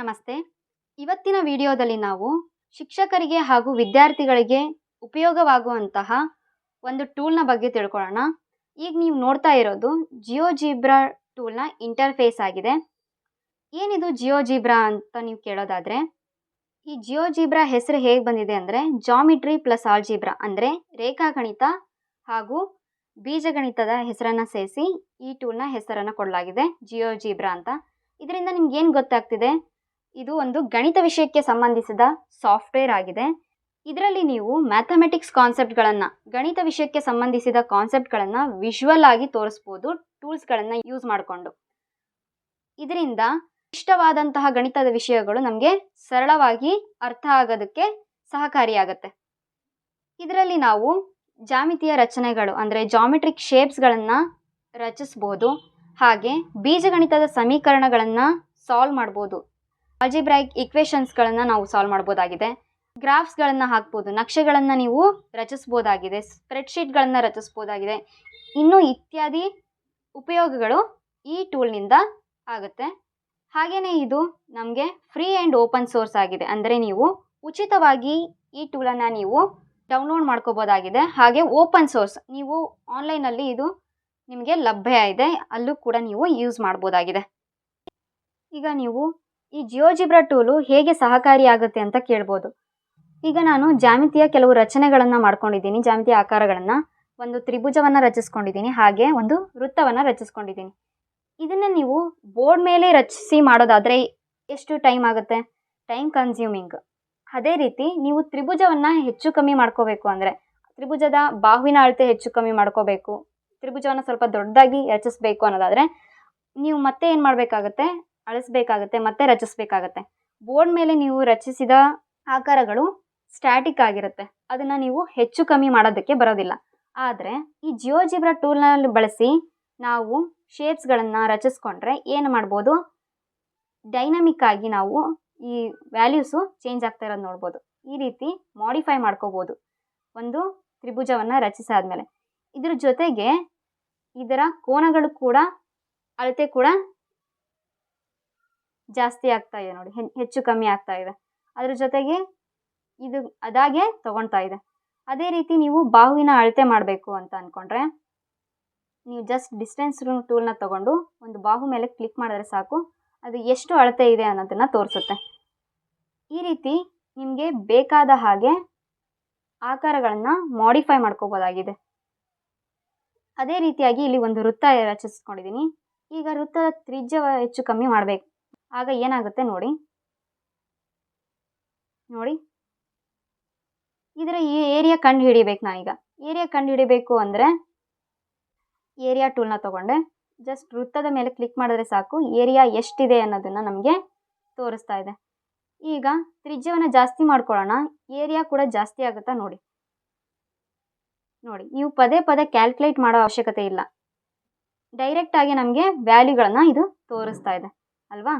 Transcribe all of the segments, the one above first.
ನಮಸ್ತೆ. ಇವತ್ತಿನ ವಿಡಿಯೋದಲ್ಲಿ ನಾವು ಶಿಕ್ಷಕರಿಗೆ ಹಾಗೂ ವಿದ್ಯಾರ್ಥಿಗಳಿಗೆ ಉಪಯೋಗವಾಗುವಂತಹ ಒಂದು ಟೂಲ್ನ ಬಗ್ಗೆ ತಿಳ್ಕೊಳ್ಳೋಣ. ಈಗ ನೀವು ನೋಡ್ತಾ ಇರೋದು ಜಿಯೋ ಜೀಬ್ರಾ ಟೂಲ್ನ ಇಂಟರ್ಫೇಸ್ ಆಗಿದೆ. ಏನಿದು ಜಿಯೋ ಜೀಬ್ರಾ ಅಂತ ನೀವು ಕೇಳೋದಾದರೆ, ಈ ಜಿಯೋ ಜೀಬ್ರಾ ಹೆಸರು ಹೇಗೆ ಬಂದಿದೆ ಅಂದರೆ ಜಾಮಿಟ್ರಿ ಪ್ಲಸ್ ಆಲ್ಜೀಬ್ರಾ ಅಂದರೆ ರೇಖಾಗಣಿತ ಹಾಗೂ ಬೀಜಗಣಿತದ ಹೆಸರನ್ನು ಸೇರಿಸಿ ಈ ಟೂಲ್ನ ಹೆಸರನ್ನು ಕೊಡಲಾಗಿದೆ ಜಿಯೋ ಜೀಬ್ರಾ ಅಂತ. ಇದರಿಂದ ನಿಮ್ಗೆ ಏನು ಗೊತ್ತಾಗ್ತಿದೆ? ಇದು ಒಂದು ಗಣಿತ ವಿಷಯಕ್ಕೆ ಸಂಬಂಧಿಸಿದ ಸಾಫ್ಟ್ವೇರ್ ಆಗಿದೆ. ಇದರಲ್ಲಿ ನೀವು ಮ್ಯಾಥಮೆಟಿಕ್ಸ್ ಕಾನ್ಸೆಪ್ಟ್ಗಳನ್ನು, ಗಣಿತ ವಿಷಯಕ್ಕೆ ಸಂಬಂಧಿಸಿದ ಕಾನ್ಸೆಪ್ಟ್ಗಳನ್ನು ವಿಜುವಲ್ ಆಗಿ ತೋರಿಸ್ಬೋದು, ಟೂಲ್ಸ್ಗಳನ್ನು ಯೂಸ್ ಮಾಡಿಕೊಂಡು. ಇದರಿಂದ ಇಷ್ಟವಾದಂತಹ ಗಣಿತದ ವಿಷಯಗಳು ನಮಗೆ ಸರಳವಾಗಿ ಅರ್ಥ ಆಗೋದಕ್ಕೆ ಸಹಕಾರಿಯಾಗತ್ತೆ. ಇದರಲ್ಲಿ ನಾವು ಜಾಮಿತಿಯ ರಚನೆಗಳು, ಅಂದರೆ ಜಾಮಿಟ್ರಿಕ್ ಶೇಪ್ಸ್ಗಳನ್ನು ರಚಿಸ್ಬೋದು, ಹಾಗೆ ಬೀಜಗಣಿತದ ಸಮೀಕರಣಗಳನ್ನು ಸಾಲ್ವ್ ಮಾಡ್ಬೋದು. ಅಲ್ಜಿಬ್ರೈಕ್ ಇಕ್ವೇಷನ್ಸ್ಗಳನ್ನು ನಾವು ಸಾಲ್ವ್ ಮಾಡ್ಬೋದಾಗಿದೆ. ಗ್ರಾಫ್ಸ್ಗಳನ್ನು ಹಾಕ್ಬೋದು, ನಕ್ಷೆಗಳನ್ನು ನೀವು ರಚಿಸ್ಬೋದಾಗಿದೆ, ಸ್ಪ್ರೆಡ್ಶೀಟ್ಗಳನ್ನು ರಚಿಸ್ಬೋದಾಗಿದೆ. ಇನ್ನೂ ಇತ್ಯಾದಿ ಉಪಯೋಗಗಳು ಈ ಟೂಲ್ನಿಂದ ಆಗುತ್ತೆ. ಹಾಗೆಯೇ ಇದು ನಮಗೆ ಫ್ರೀ ಆ್ಯಂಡ್ ಓಪನ್ ಸೋರ್ಸ್ ಆಗಿದೆ. ಅಂದರೆ ನೀವು ಉಚಿತವಾಗಿ ಈ ಟೂಲನ್ನು ನೀವು ಡೌನ್ಲೋಡ್ ಮಾಡ್ಕೋಬೋದಾಗಿದೆ. ಹಾಗೆ ಓಪನ್ ಸೋರ್ಸ್, ನೀವು ಆನ್ಲೈನಲ್ಲಿ ಇದು ನಿಮಗೆ ಲಭ್ಯ ಇದೆ. ಅಲ್ಲೂ ಕೂಡ ನೀವು ಯೂಸ್ ಮಾಡ್ಬೋದಾಗಿದೆ. ಈಗ ನೀವು ಈ ಜಿಯೋಜಿಬ್ರಾ ಟೂಲು ಹೇಗೆ ಸಹಕಾರಿಯಾಗುತ್ತೆ ಅಂತ ಕೇಳ್ಬೋದು. ಈಗ ನಾನು ಜಾಮಿತಿಯ ಕೆಲವು ರಚನೆಗಳನ್ನು ಮಾಡ್ಕೊಂಡಿದ್ದೀನಿ ಜಾಮಿತಿಯ ಆಕಾರಗಳನ್ನು. ಒಂದು ತ್ರಿಭುಜವನ್ನು ರಚಿಸ್ಕೊಂಡಿದ್ದೀನಿ, ಹಾಗೆ ಒಂದು ವೃತ್ತವನ್ನು ರಚಿಸ್ಕೊಂಡಿದ್ದೀನಿ. ಇದನ್ನು ನೀವು ಬೋರ್ಡ್ ಮೇಲೆ ರಚಿಸಿ ಮಾಡೋದಾದರೆ ಎಷ್ಟು ಟೈಮ್ ಆಗುತ್ತೆ? Time consuming. ಅದೇ ರೀತಿ ನೀವು ತ್ರಿಭುಜವನ್ನು ಹೆಚ್ಚು ಕಮ್ಮಿ ಮಾಡ್ಕೋಬೇಕು ಅಂದರೆ, ತ್ರಿಭುಜದ ಬಾಹುವಿನ ಅಳತೆ ಹೆಚ್ಚು ಕಮ್ಮಿ ಮಾಡ್ಕೋಬೇಕು, ತ್ರಿಭುಜವನ್ನು ಸ್ವಲ್ಪ ದೊಡ್ಡದಾಗಿ ರಚಿಸಬೇಕು ಅನ್ನೋದಾದರೆ, ನೀವು ಮತ್ತೆ ಏನು ಮಾಡಬೇಕಾಗತ್ತೆ? ಅಳಿಸ್ಬೇಕಾಗತ್ತೆ, ಮತ್ತೆ ರಚಿಸ್ಬೇಕಾಗತ್ತೆ. ಬೋರ್ಡ್ ಮೇಲೆ ನೀವು ರಚಿಸಿದ ಆಕಾರಗಳು ಸ್ಟ್ಯಾಟಿಕ್ ಆಗಿರುತ್ತೆ. ಅದನ್ನು ನೀವು ಹೆಚ್ಚು ಕಮ್ಮಿ ಮಾಡೋದಕ್ಕೆ ಬರೋದಿಲ್ಲ. ಆದರೆ, ಈ ಜಿಯೋಜಿಬ್ರಾ ಟೂಲ್ನಲ್ಲಿ ಬಳಸಿ ನಾವು ಶೇಪ್ಸ್ಗಳನ್ನು ರಚಿಸ್ಕೊಂಡ್ರೆ ಏನು ಮಾಡ್ಬೋದು? ಡೈನಮಿಕ್ ಆಗಿ ನಾವು ಈ ವ್ಯಾಲ್ಯೂಸು ಚೇಂಜ್ ಆಗ್ತಾ ಇರೋದು ನೋಡ್ಬೋದು. ಈ ರೀತಿ ಮಾಡಿಫೈ ಮಾಡ್ಕೋಬೋದು. ಒಂದು ತ್ರಿಭುಜವನ್ನು ರಚಿಸಾದ್ಮೇಲೆ. ಇದ್ರ ಜೊತೆಗೆ ಇದರ ಕೋನಗಳು ಕೂಡ, ಅಳತೆ ಕೂಡ ಜಾಸ್ತಿ ಆಗ್ತಾ ಇದೆ ನೋಡಿ ಹೆಚ್ಚು ಕಮ್ಮಿ ಆಗ್ತಾ ಇದೆ. ಅದ್ರ ಜೊತೆಗೆ ಇದು ಅದಾಗೆ ತಗೊಳ್ತಾ ಇದೆ. ಅದೇ ರೀತಿ ನೀವು ಬಾಹುವಿನ ಅಳತೆ ಮಾಡಬೇಕು ಅಂತ ಅಂದ್ಕೊಂಡ್ರೆ ನೀವು ಜಸ್ಟ್ ಡಿಸ್ಟೆನ್ಸ್ ರೂಮ್ ಟೂಲ್ನ ತಗೊಂಡು ಒಂದು ಬಾಹು ಮೇಲೆ ಕ್ಲಿಕ್ ಮಾಡಿದ್ರೆ ಸಾಕು, ಅದು ಎಷ್ಟು ಅಳತೆ ಇದೆ ಅನ್ನೋದನ್ನು ತೋರಿಸುತ್ತೆ. ಈ ರೀತಿ ನಿಮಗೆ ಬೇಕಾದ ಹಾಗೆ ಆಕಾರಗಳನ್ನು ಮಾಡಿಫೈ ಮಾಡ್ಕೋಬೋದಾಗಿದೆ. ಅದೇ ರೀತಿಯಾಗಿ ಇಲ್ಲಿ ಒಂದು ವೃತ್ತ ರಚಿಸ್ಕೊಂಡಿದ್ದೀನಿ ಈಗ ವೃತ್ತದ ತ್ರಿಜ್ಯ ಹೆಚ್ಚು ಕಮ್ಮಿ ಮಾಡಬೇಕು. ಆಗ ಏನಾಗುತ್ತೆ ನೋಡಿ? ನೋಡಿ? ಇದರ ಈ ಏರಿಯಾ ಕಂಡು ಹಿಡಿಬೇಕು ನಾನೀಗ ಏರಿಯಾ ಕಂಡು ಹಿಡಿಬೇಕು ಅಂದರೆ ಏರಿಯಾ ಟೂಲ್ನ ತೊಗೊಂಡೆ. ಜಸ್ಟ್ ವೃತ್ತದ ಮೇಲೆ ಕ್ಲಿಕ್ ಮಾಡಿದ್ರೆ ಸಾಕು. ಏರಿಯಾ ಎಷ್ಟಿದೆ ಅನ್ನೋದನ್ನು ನಮಗೆ ತೋರಿಸ್ತಾ ಇದೆ. ಈಗ ತ್ರಿಜ್ಯವನ್ನು ಜಾಸ್ತಿ ಮಾಡ್ಕೊಳ್ಳೋಣ. ಏರಿಯಾ ಕೂಡ ಜಾಸ್ತಿ ಆಗುತ್ತಾ ನೋಡಿ? ನೋಡಿ, ನೀವು ಪದೇ ಪದೇ ಕ್ಯಾಲ್ಕುಲೇಟ್ ಮಾಡೋ ಅವಶ್ಯಕತೆ ಇಲ್ಲ. ಡೈರೆಕ್ಟಾಗಿ ನಮಗೆ ವ್ಯಾಲ್ಯೂಗಳನ್ನು ಇದು ತೋರಿಸ್ತಾ ಇದೆ. ಅಲ್ವಾ?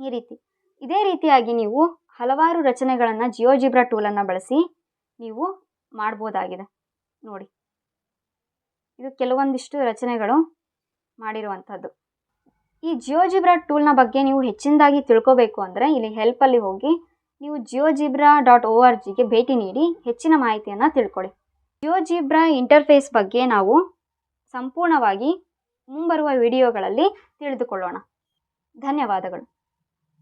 ಈ ರೀತಿ. ಇದೇ ರೀತಿಯಾಗಿ ನೀವು ಹಲವಾರು ರಚನೆಗಳನ್ನು ಜಿಯೋಜಿಬ್ರಾ ಟೂಲನ್ನು ಬಳಸಿ ನೀವು ಮಾಡ್ಬೋದಾಗಿದೆ. ನೋಡಿ. ಇದು ಕೆಲವೊಂದಿಷ್ಟು ರಚನೆಗಳು ಮಾಡಿರುವಂಥದ್ದು ಈ ಜಿಯೋಜಿಬ್ರಾ ಟೂಲ್ನ ಬಗ್ಗೆ ನೀವು ಹೆಚ್ಚಿನದಾಗಿ ತಿಳ್ಕೋಬೇಕು ಅಂದರೆ ಇಲ್ಲಿ ಹೆಲ್ಪಲ್ಲಿ ಹೋಗಿ ನೀವು ಜಿಯೋಜಿಬ್ರಾ ಡಾಟ್ ಓ ಆರ್ ಜಿಗೆ ಭೇಟಿ ನೀಡಿ ಹೆಚ್ಚಿನ ಮಾಹಿತಿಯನ್ನು ತಿಳ್ಕೊಳ್ಳಿ. ಜಿಯೋಜಿಬ್ರಾ ಇಂಟರ್ಫೇಸ್ ಬಗ್ಗೆ ನಾವು ಸಂಪೂರ್ಣವಾಗಿ ಮುಂಬರುವ ವಿಡಿಯೋಗಳಲ್ಲಿ ತಿಳಿದುಕೊಳ್ಳೋಣ. ಧನ್ಯವಾದಗಳು.